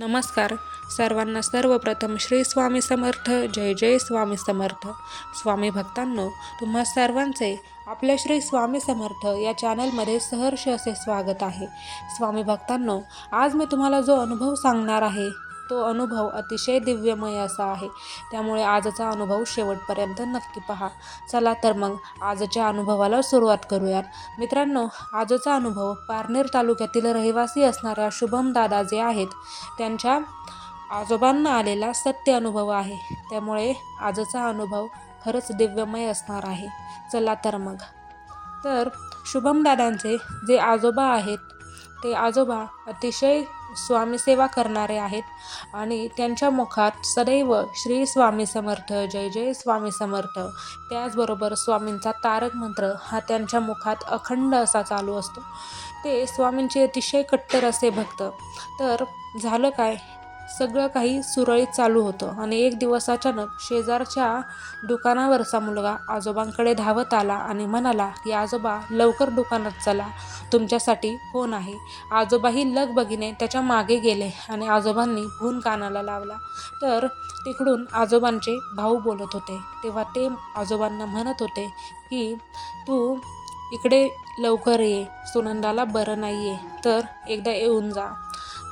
नमस्कार. सर्वांना सर्वप्रथम श्री स्वामी समर्थ. जय जय स्वामी समर्थ. स्वामी भक्तांनो तुम्हा सर्वांचे आपल्या श्री स्वामी समर्थ या चॅनलमध्ये सहर्ष असे स्वागत आहे. स्वामी भक्तांनो आज मी तुम्हाला जो अनुभव सांगणार आहे तो अनुभव अतिशय दिव्यमय असा आहे. त्यामुळे आजचा अनुभव शेवटपर्यंत नक्की पहा. चला तर मग आजच्या अनुभवाला सुरुवात करूयात. मित्रांनो आजचा अनुभव पारनेर तालुक्यातील रहिवासी असणाऱ्या शुभम दादा जे आहेत त्यांच्या आजोबांना आलेला सत्य अनुभव आहे. त्यामुळे आजचा अनुभव खरंच दिव्यमय असणार आहे. चला तर मग. तर शुभम दादांचे जे आजोबा आहेत ते आजोबा अतिशय स्वामीसेवा करणारे आहेत आणि त्यांच्या मुखात सदैव श्री स्वामी समर्थ जय जय स्वामी समर्थ. त्याचबरोबर स्वामींचा तारक मंत्र हा त्यांच्या मुखात अखंड असा चालू असतो. ते स्वामींचे अतिशय कट्टर असे भक्त. तर झालं काय? सगळं काही सुरळीत चालू होतं आणि एक दिवस अचानक शेजारच्या दुकानावरचा मुलगा आजोबांकडे धावत आला आणि म्हणाला की आजोबा लवकर दुकानात चला. तुमच्यासाठी फोन आहे. आजोबाही लगबगीने त्याच्यामागे गेले आणि आजोबांनी फोन कानाला लावला. तर तिकडून आजोबांचे भाऊ बोलत होते. तेव्हा ते आजोबांना म्हणत होते की तू इकडे लवकर ये. सुनंदाला बरं नाही आहे तर एकदा येऊन जा.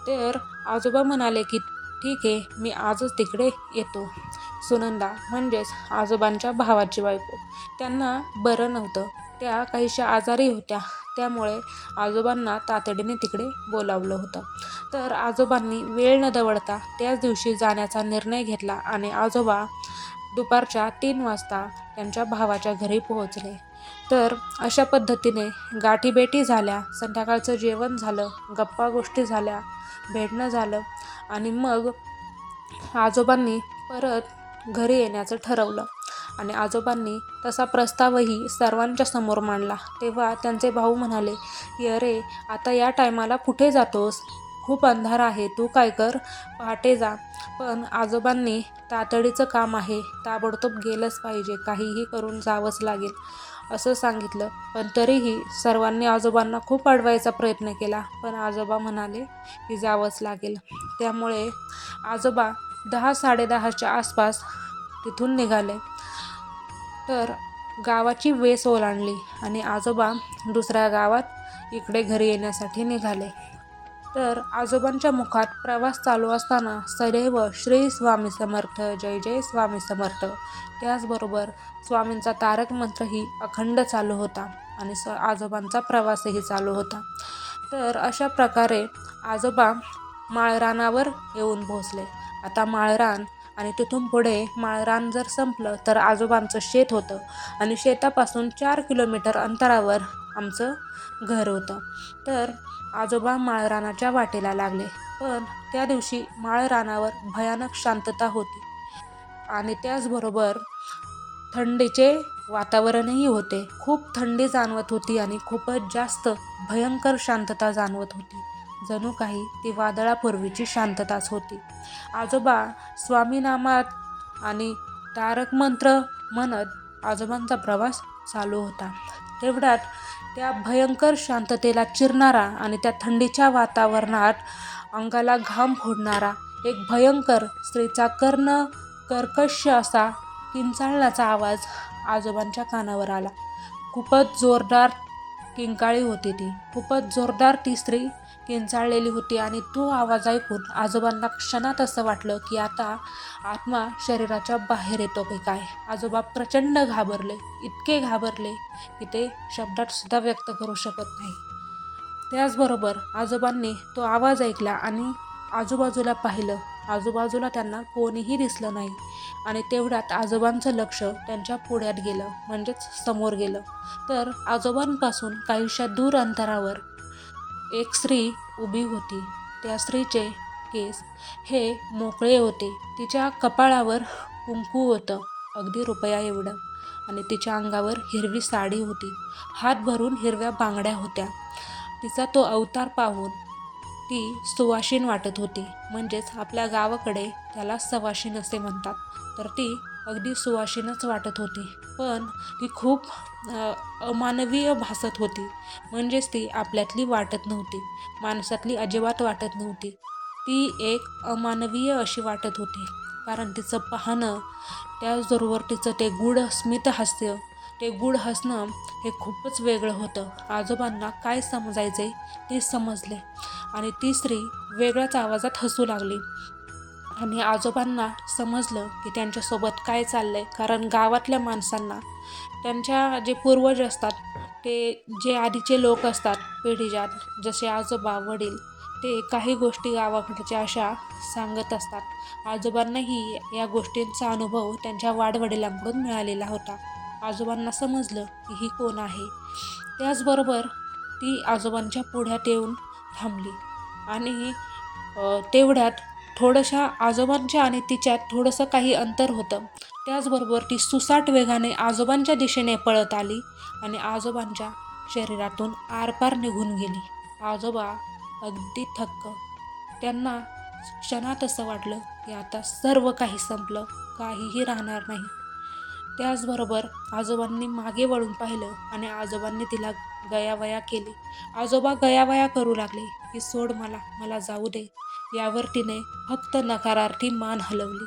तर आजोबा म्हणाले की ठीक आहे मी आजच तिकडे येतो. सुनंदा म्हणजेच आजोबांच्या भावाची बायको. त्यांना बरं नव्हतं. त्या काहीशा आजारी होत्या. त्यामुळे आजोबांना तातडीने तिकडे बोलावलं होतं. तर आजोबांनी वेळ न दवडता त्याच दिवशी जाण्याचा निर्णय घेतला आणि आजोबा दुपारच्या तीन वाजता त्यांच्या भावाच्या घरी पोहोचले. तर अशा पद्धतीने गाठीभेटी झाल्या संध्याकाळचं जेवण झालं गप्पा गोष्टी झाल्या भेटणं झालं आणि मग आजोबांनी परत घरी येण्याचं ठरवलं आणि आजोबांनी तसा प्रस्तावही सर्वांच्या समोर मांडला. तेव्हा त्यांचे भाऊ म्हणाले की अरे आता या टायमाला कुठे जातोस? खूप अंधार आहे तू काय कर? पहाटे जा. पण आजोबांनी तातडीचं काम आहे ताबडतोब गेलंच पाहिजे काहीही करून जावंच लागेल. असं सांगितलं. पण तरीही सर्वांनी आजोबांना खूप अडवायचा प्रयत्न केला. पण आजोबा म्हणाले की जावंच लागेल. त्यामुळे आजोबा दहा साडेदहाच्या आसपास तिथून निघाले. तर गावाची वेस ओलांडली आणि आजोबा दुसऱ्या गावात इकडे घरी येण्यासाठी निघाले. तर आजोबांच्या मुखात प्रवास चालू असताना सदैव श्री स्वामी समर्थ जय जय स्वामी समर्थ. त्याचबरोबर स्वामींचा तारक मंत्रही अखंड चालू होता आणि स आजोबांचा प्रवासही चालू होता. तर अशा प्रकारे आजोबा माळरानावर येऊन पोहोचले. आता माळरान आणि तिथून पुढे माळरान जर संपलं तर आजोबांचं शेत होतं आणि शेतापासून चार किलोमीटर अंतरावर आमचं घर होतं. तर आजोबा माळरानाच्या वाटेला लागले. पण त्या दिवशी माळरानावर भयानक शांतता होती. आणि त्याचबरोबर थंडीचे वातावरणही होते. खूप थंडी जाणवत होती आणि खूपच जास्त भयंकर शांतता जाणवत होती. जणू काही ती वादळापूर्वीची शांतताच होती. आजोबा स्वामीनामात आणि तारक मंत्र म्हणत आजोबांचा प्रवास चालू होता. तेवढ्यात त्या भयंकर शांततेला चिरणारा आणि त्या थंडीच्या वातावरणात अंगाला घाम फोडणारा एक भयंकर स्त्रीचा कर्ण कर्कश असा किंचाळण्याचा आवाज आजोबांच्या कानावर आला. खूपच जोरदार किंकाळी होती ती. खूपच जोरदार ती स्त्री किंचाळलेली होती आणि तो आवाज ऐकून आजोबांना क्षणात असं वाटलं की आता आत्मा शरीराच्या बाहेर येतो की काय? आजोबा प्रचंड घाबरले इतके घाबरले की ते शब्दात सुद्धा व्यक्त करू शकत नाही. त्याचबरोबर आजोबांनी तो आवाज ऐकला आणि आजूबाजूला पाहिलं. आजूबाजूला त्यांना कोणीही दिसलं नाही आणि तेवढ्यात आजोबांचं लक्ष त्यांच्या पुढ्यात गेलं म्हणजेच समोर गेलं. तर आजोबांपासून काहीशा दूर अंतरावर एक स्त्री उभी होती. त्या स्त्रीचे केस हे मोकळे होते. तिच्या कपाळावर कुंकू होतं अगदी रुपया एवढं. आणि तिच्या अंगावर हिरवी साडी होती. हात भरून हिरव्या बांगड्या होत्या. तिचा तो अवतार पाहून ती सुवाशीन वाटत होती. म्हणजेच आपल्या गावाकडे त्याला सवाशीन असे म्हणतात. तर ती अगदी सुवाशीनच वाटत होती. पण ती खूप अमानवीय भासत होती. म्हणजेच ती आपल्यातली वाटत नव्हती. माणसातली अजिबात वाटत नव्हती. ती एक अमानवीय अशी वाटत होती. कारण तिचं पाहणं त्याचबरोबर तिचं ते गूढ स्मित हास्य ते गूढ हसणं हे खूपच वेगळं होतं. आजोबांना काय समजायचे ते समजले. आणि ती स्त्री वेगळ्याच आवाजात हसू लागली. आणि आजोबांना समजलं की त्यांच्यासोबत काय चाललंय. कारण गावातल्या माणसांना त्यांच्या जे पूर्वज असतात ते जे आधीचे लोक असतात पिढीजात जसे आजोबा वडील ते काही गोष्टी गावाकडच्या अशा सांगत असतात. आजोबांनाही या गोष्टींचा अनुभव त्यांच्या वाडवडिलांकडून मिळालेला होता. आजोबांना समजलं की ही कोण आहे. त्याचबरोबर ती आजोबांच्या पुढ्यात येऊन थांबली. आणि तेवढ्यात थोडंशा आजोबांच्या आणि तिच्यात थोडंसं काही अंतर होतं. त्याचबरोबर ती सुसाट वेगाने आजोबांच्या दिशेने पळत आली आणि आजोबांच्या शरीरातून आरपार निघून गेली. आजोबा अगदी थक्क. त्यांना क्षणात असं वाटलं की आता सर्व काही संपलं काहीही राहणार नाही. त्याचबरोबर आजोबांनी मागे वळून पाहिलं आणि आजोबांनी तिला गयावया केली. आजोबा गयावया करू लागले की सोड मला मला जाऊ दे. यावर तिने फक्त नकारार्थी मान हलवली.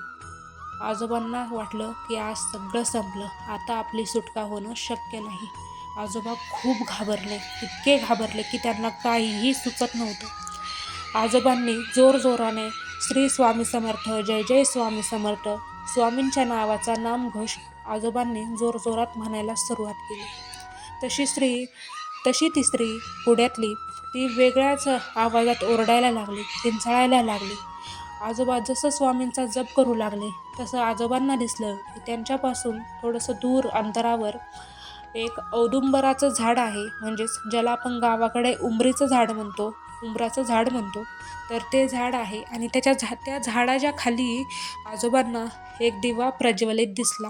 आजोबांना वाटलं की आज सगळं संपलं. आता आपली सुटका होणं शक्य नाही. आजोबा खूप घाबरले इतके घाबरले की त्यांना काहीही सुचत नव्हतं. आजोबांनी जोरजोराने श्री स्वामी समर्थ जय जय स्वामी समर्थ स्वामींच्या नावाचा नामघोष आजोबांनी जोरजोरात म्हणायला सुरुवात केली. तशी स्त्री तशी ती स्त्री पुढ्यातली ती वेगळ्याच आवाजात ओरडायला लागली किंचाळायला लागली. आजोबा जसं स्वामींचा जप करू लागले तसं आजोबांना दिसलं की त्यांच्यापासून थोडंसं दूर अंतरावर एक औदुंबराचं झाड आहे. म्हणजेच ज्याला आपण गावाकडे उंबरीचं झाड म्हणतो उंबराचं झाड म्हणतो तर ते झाड आहे आणि त्याच्या झा त्या झाडाच्या खाली आजोबांना एक दिवा प्रज्वलित दिसला.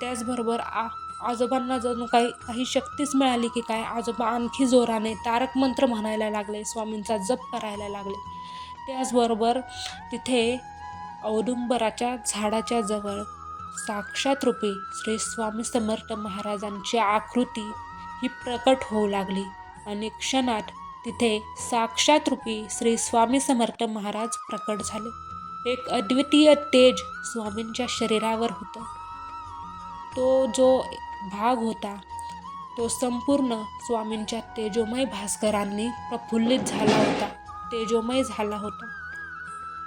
त्याचबरोबर आ आजोबांना जणू काही काही शक्तीच मिळाली की काय आजोबा आणखी जोराने तारक मंत्र म्हणायला लागले स्वामींचा जप करायला लागले. त्याचबरोबर तिथे औदुंबराच्या झाडाच्या जवळ साक्षात रूपी श्री स्वामी समर्थ महाराजांची आकृती ही प्रकट होऊ लागली. आणि क्षणात तिथे साक्षात रूपी श्री स्वामी समर्थ महाराज प्रकट झाले. एक अद्वितीय तेज स्वामींच्या शरीरावर होतं. तो जो भाग होता. तो संपूर्ण स्वामींच्या तेजोमय भास्करांनी प्रफुल्लित झाला होता. तेजोमय झाला होता.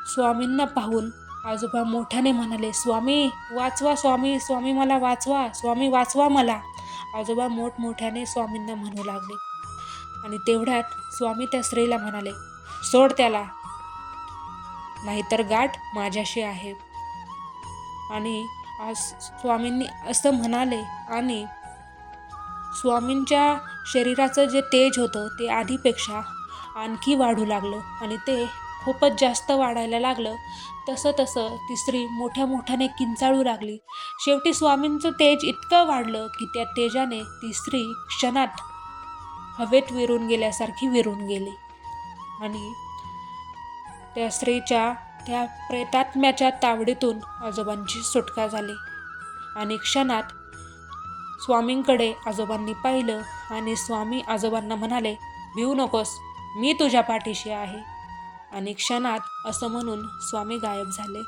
स्वामींना पाहून आजोबा मोठ्याने म्हणाले स्वामी वाचवा स्वामी स्वामी मला वाचवा स्वामी वाचवा मला. आजोबा मोठमोठ्याने स्वामींना म्हणू लागले. आणि तेवढ्यात स्वामी त्या स्त्रीला म्हणाले सोड त्याला. नाहीतर गाठ माझ्याशी आहे. आणि आज स्वामींनी असं म्हणाले आणि स्वामींच्या शरीराचं जे तेज होतं ते आधीपेक्षा आणखी वाढू लागलं आणि ते खूपच जास्त वाढायला लागलं. तसं तसं ती स्त्री मोठ्या मोठ्याने किंचाळू लागली. शेवटी स्वामींचं तेज इतकं वाढलं की त्या तेजाने ती स्त्री क्षणात हवेत विरून गेल्यासारखी विरून गेली. आणि त्या स्त्रीच्या त्या प्रेतात्म्याच्या तावडीतून आजोबांची सुटका झाली. आणि क्षणात स्वामींकडे आजोबांनी पाहिलं आणि स्वामी आजोबांना म्हणाले भिवू नकोस मी तुझ्या पाठीशी आहे. आणि क्षणात असं म्हणून स्वामी गायब झाले.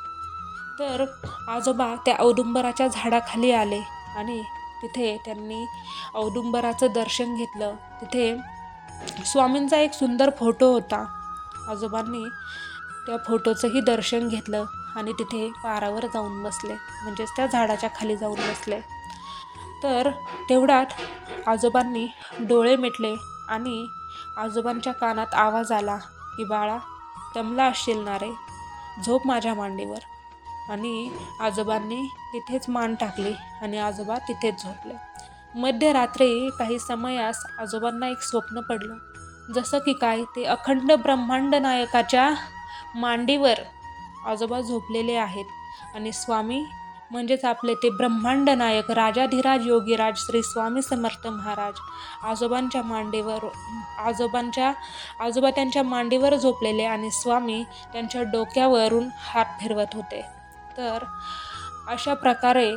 तर आजोबा त्या औदुंबराच्या झाडाखाली आले आणि तिथे त्यांनी औदुंबराचं दर्शन घेतलं. तिथे स्वामींचा एक सुंदर फोटो होता. आजोबांनी त्या फोटोचंही दर्शन घेतलं आणि तिथे पारावर जाऊन बसले. म्हणजेच त्या झाडाच्या खाली जाऊन बसले. तर तेवढ्यात आजोबांनी डोळे मिटले आणि आजोबांच्या कानात आवाज आला की बाळा दमला असशील ना रे. झोप माझ्या मांडीवर. आणि आजोबांनी तिथेच मान टाकली आणि आजोबा तिथेच झोपले. मध्यरात्री काही समयास आजोबांना एक स्वप्न पडलं. जसं की काय ते अखंड ब्रह्मांड नायकाच्या मांडीवर आजोबा झोपलेले आहेत. आणि स्वामी म्हणजेच आपले ते ब्रह्मांड नायक राजाधिराज योगीराज श्री स्वामी समर्थ महाराज आजोबांच्या मांडीवर आजोबांच्या आजोबा त्यांच्या मांडीवर झोपलेले आणि स्वामी त्यांच्या डोक्यावरून हात फिरवत होते. तर अशा प्रकारे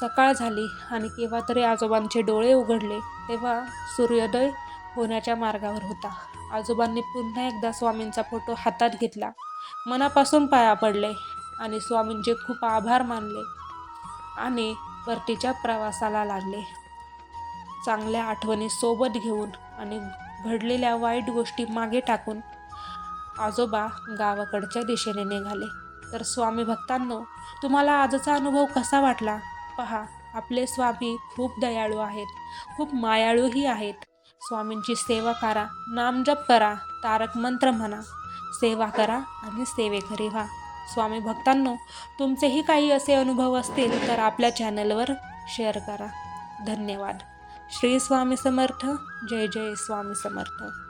सकाळ झाली आणि केव्हा तरी आजोबांचे डोळे उघडले तेव्हा सूर्योदय होण्याच्या मार्गावर होता. आजोबांनी पुन्हा एकदा स्वामींचा फोटो हातात घेतला. मनापासून पाया पडले आणि स्वामींचे खूप आभार मानले आणि परतीच्या प्रवासाला लागले. चांगल्या आठवणी सोबत घेऊन आणि घडलेल्या वाईट गोष्टी मागे टाकून आजोबा गावाकडच्या दिशेने निघाले. तर स्वामी भक्तांनो तुम्हाला आजचा अनुभव कसा वाटला? पहा आपले स्वामी खूप दयाळू आहेत खूप मायाळूही आहेत. स्वामींची सेवा करा नामजप करा तारक मंत्र म्हणा. सेवा करा आणि सेवेकरी व्हा. स्वामी भक्तांनो तुमचेही काही असे अनुभव असतील तर आपल्या चॅनलवर शेअर करा. धन्यवाद. श्री स्वामी समर्थ. जय जय स्वामी समर्थ.